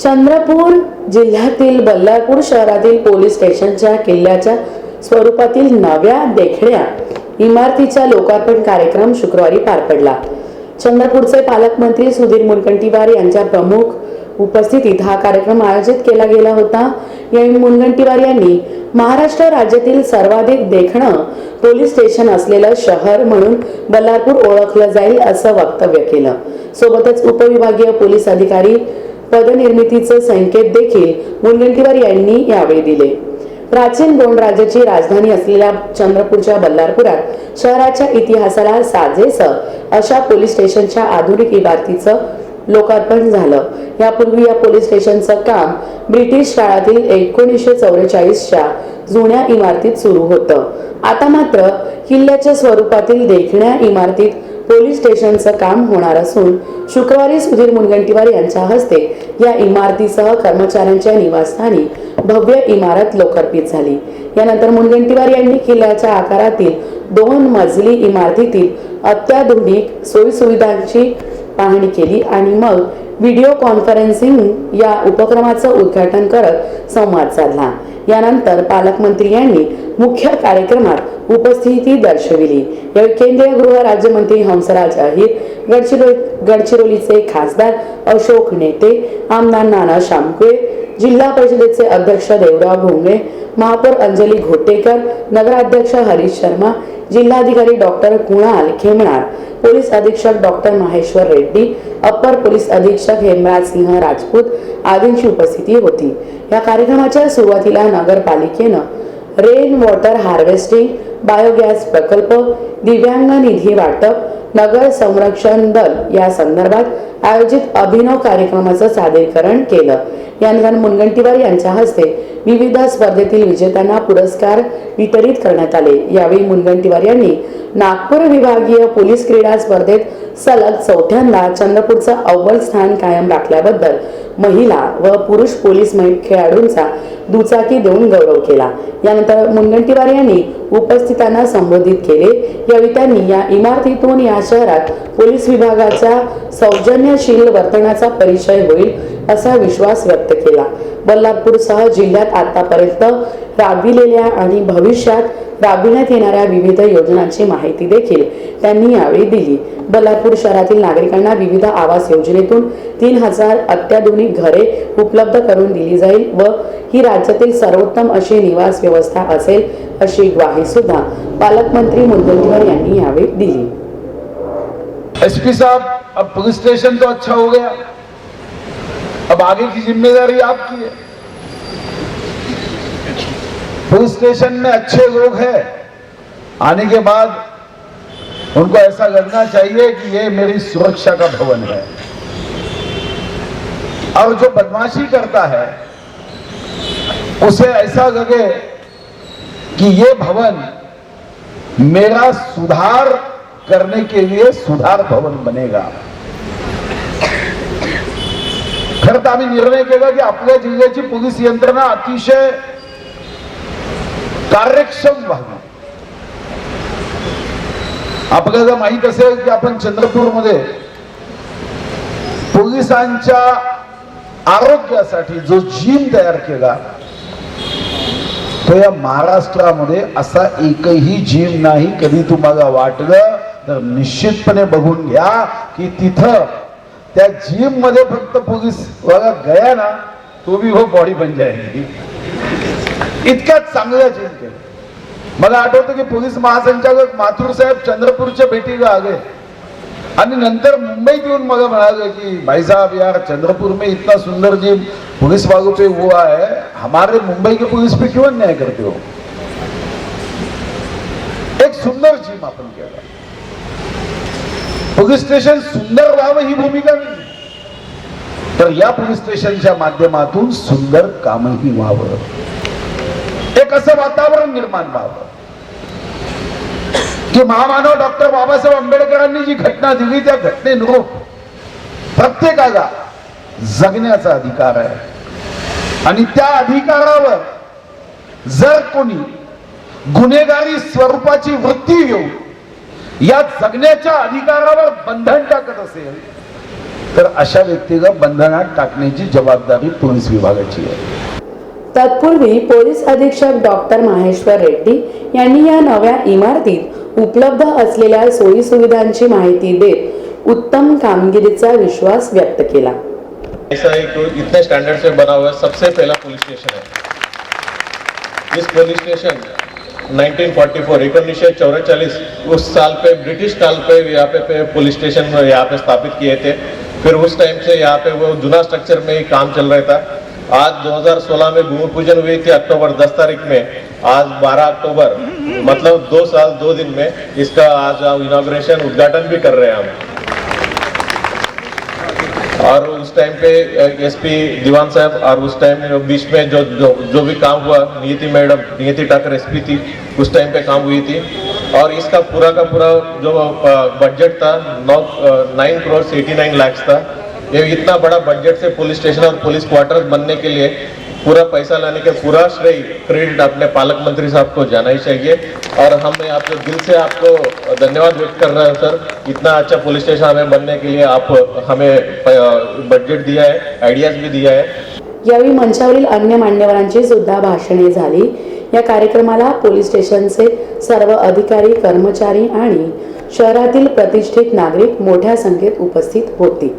चंद्रपूर जिल्ह्यातील बल्लारपूर शहरातील पोलीस स्टेशनच्या किल्ल्याच्या स्वरूपातील नव्या देखण्या इमारतीचा लोकार्पण कार्यक्रम शुक्रवारी पार पडला. चंद्रपूरचे पालकमंत्री सुधीर मुनगंटीवार यांच्या प्रमुख उपस्थितीत हा कार्यक्रम आयोजित केला गेला होता. यावेळी मुनगंटीवार यांनी महाराष्ट्र राज्यातील सर्वाधिक देखणं पोलीस स्टेशन असलेलं शहर म्हणून बल्लारपूर ओळखलं जाईल असं वक्तव्य केलं. सोबतच उपविभागीय पोलीस अधिकारी पदनिर्मितीचे संकेत देखील मुनगंटीवार यांनी यावेळी दिले. प्राचीन गोंड राज्याची राजधानी असलेल्या चंद्रपूरच्या बल्लारपुरात शहराच्या इतिहासाला साजेसं अशा पोलीस स्टेशनच्या आधुनिक इमारतीचं लोकार्पण झालं. यापूर्वी या पोलीस स्टेशनचं काम ब्रिटिश काळातील एकोणीसशे चौवेचाळीसच्या जुन्या इमारतीत सुरू होतं. आता मात्र किल्ल्याच्या स्वरूपातील देखण्या इमारतीत पोलीस स्टेशनचं काम होणार असून शुक्रवारी सुधीर मुनगंटीवार यांच्या हस्ते या इमारतीसह कर्मचाऱ्यांच्या निवासस्थानी भव्य इमारत लोकार्पित झाली. यानंतर मुनगंटीवार यांनी किल्ल्याच्या आकारातील दोन मजली इमारतीतील अत्याधुनिक सोयीसुविधांची पाहणी केली आणि मग व्हिडिओ कॉन्फरन्सिंग या उपक्रमाचं उद्घाटन करत संवाद साधला. यानंतर पालकमंत्री यांनी मुख्य कार्यक्रमात उपस्थिती दर्शविली. यावेळी केंद्रीय गृह राज्यमंत्री हंसराज अहिर गडचिरोली गडचिरोलीचे खासदार अशोक नेते आमदार नाना शामकुळे जिल्हा परिषदेचे अध्यक्ष देवराव भोंगळे महापौर अंजली घोटेकर नगराध्यक्ष हरीश शर्मा जिल्हाधिकारी डॉक्टर कुणाल खेमणार पोलीस अधीक्षक doctor Maheshwar Reddy upper police अधीक्षक हेमराज सिंह राजपूत आदींची उपस्थिती होती. या कार्यक्रमाच्या सुरुवातीला नगरपालिकेनं रेन वॉटर हार्वेस्टिंग बायोगॅस प्रकल्प दिव्यांग निधी वाटप नगर संरक्षण दल या संदर्भात आयोजित अभिनव कार्यक्रमाचं सादरीकरण केलं. यानंतर मुनगंटीवार यांच्या हस्ते विविध स्पर्धेतील विजेत्यांना पुरस्कार वितरित करण्यात आले. यावेळी मुनगंटीवार यांनी नागपूर विभागीय पोलीस क्रीडा स्पर्धेत सलग चौथ्यांदा चंद्रपूरचं अव्वल स्थान कायम राखल्याबद्दल महिला व पुरुष पोलीस खेळाडूंचा दुचाकी देऊन गौरव केला. यानंतर मुनगंटीवार यांनी उपस्थितांना संबोधित केले. यावेळी त्यांनी या इमारतीतून या शहरात पोलीस विभागाच्या सौजन्यशील वर्तनाचा परिचय होईल. असा विश्वास व्यक्त केला. बल्लारपूरसह जिल्ह्यात आतापर्यंत राबविलेल्या आणि भविष्यात राबविण्यात येणाऱ्या विविध योजनांची माहिती देखील त्यांनी यावेळी दिली. बल्लारपूर शहरातील नागरिकांना विविध आवास योजनेतून तीन हजार अत्याधुनिक घरे उपलब्ध करून दिली जाईल व ही राज्यातील सर्वोत्तम अशी निवास व्यवस्था असेल अशी ग्वाही सुद्धा पालकमंत्री मुनगंटीवार यांनी यावेळी दिली. एसपी साहब अब पुलिस स्टेशन तो अच्छा हो गया। अब आगे की ज़िम्मेदारी आपकी है। पुलिस स्टेशन में अच्छे लोग हैं। आने के बाद उनको ऐसा लगना चाहिए कि ये मेरी सुरक्षा का भवन है। और जो बदमाशी करता है, उसे ऐसा लगे कि ये भवन मेरा सुधार करने के लिए सुधार भवन बनेगा। खर तर आम्ही निर्णय केला की आपल्या जिल्ह्याची पोलीस यंत्रणा अतिशय कार्यक्षम व्हावी. आपल्याला माहीत असेल की आपण चंद्रपूरमध्ये पोलिसांच्या आरोग्यासाठी जो जिम तयार केला तो या महाराष्ट्रामध्ये असा एकही जिम नाही कधी तुम्हाला वाटलं तर निश्चितपणे बघून घ्या की तिथं त्या जिममध्ये फक्त पोलीस वाला गया ना तो भी हो बॉडी बन जाएगी. इतक्या चांगल्या जिम केलं. मला आठवतं की पोलीस महासंचालक माथुर साहेब चंद्रपूरच्या भेटीला आले आणि नंतर मुंबईत येऊन मला म्हणाले की भाई साहब यार चंद्रपुर में इतना सुंदर जिम पुलिस वालों पे हुआ है. हमारे मुंबई के पुलिस पे क्यों अन्याय करते हो? एक सुंदर जिम आपण केला. पोलीस स्टेशन सुंदर व्हावं ही भूमिका नाही. तर या पोलीस स्टेशनच्या माध्यमातून सुंदर कामही व्हावं. एक असं वातावरण निर्माण व्हावं. की महामानव डॉक्टर बाबासाहेब आंबेडकरांनी जी घटना दिली त्या घटनेनुरूप प्रत्येकाला जगण्याचा अधिकार आहे. आणि त्या अधिकारावर जर कोणी गुन्हेगारी स्वरूपाची वृत्ती घेऊन या जगण्याच्या अधिकारावर बंधन टाकत असेल तर अशा व्यक्तीला बंधनात टाकण्याची जबाबदारी पोलीस विभागाची आहे. तत्पूर्वी पोलीस अधीक्षक डॉक्टर माहेश्वर रेड्डी यांनी या नव्या इमारतीत उपलब्ध असलेल्या सोयी सुविधांची माहिती देत उत्तम कामगिरीचा विश्वास व्यक्त केला. ऐसा एक इतने स्टैंडर्ड से बना हुआ सबसे पहला पुलिस स्टेशन है। इस पुलिस स्टेशन 1944 उन्नीस चौराचालीस उस साल पे ब्रिटिश काल पे यहाँ पे, पे पुलिस स्टेशन यहाँ पे स्थापित किए थे। फिर उस टाइम से यहाँ पे वो जुना स्ट्रक्चर में ही काम चल रहा था। आज 2016 में भूमि पूजन हुई थी अक्टूबर 10 तारीख में। आज 12 अक्टूबर मतलब दो साल दो दिन में इसका आज इनाग्रेशन उद्घाटन भी कर रहे हैं हम। और उस टाइम पे एसपी दीवान साहब और उस टाइम बीच में जो जो जो भी काम हुआ, नियति मैडम, नियति ठाकर एसपी थी, उस टाइम पे काम हुई थी। और इसका पूरा का पूरा जो बजट था, नौ nine crore eighty nine lakhs था। ये इतना बड़ा बजट से पुलिस स्टेशन और पुलिस क्वार्टर बनने के लिए पूरा पैसा लाने के पूरा श्रेय क्रेडिट अपने पालक मंत्री साहब को जाना ही चाहिए। और हम आपको दिल से आपको धन्यवाद व्यक्त कर रहे हैं सर इतना अच्छा पुलिस स्टेशन हमें बनने के लिए आप हमें बजेट दिया है आइडियाज भी दिया है। यावेळी मंचावरील अन्य मान्यवरांची सुद्धा भाषणे झाली. या कार्यक्रमाला पोलीस स्टेशनचे सर्व अधिकारी कर्मचारी आणि शहरातील प्रतिष्ठित नागरिक मोठ्या संख्येत उपस्थित होते.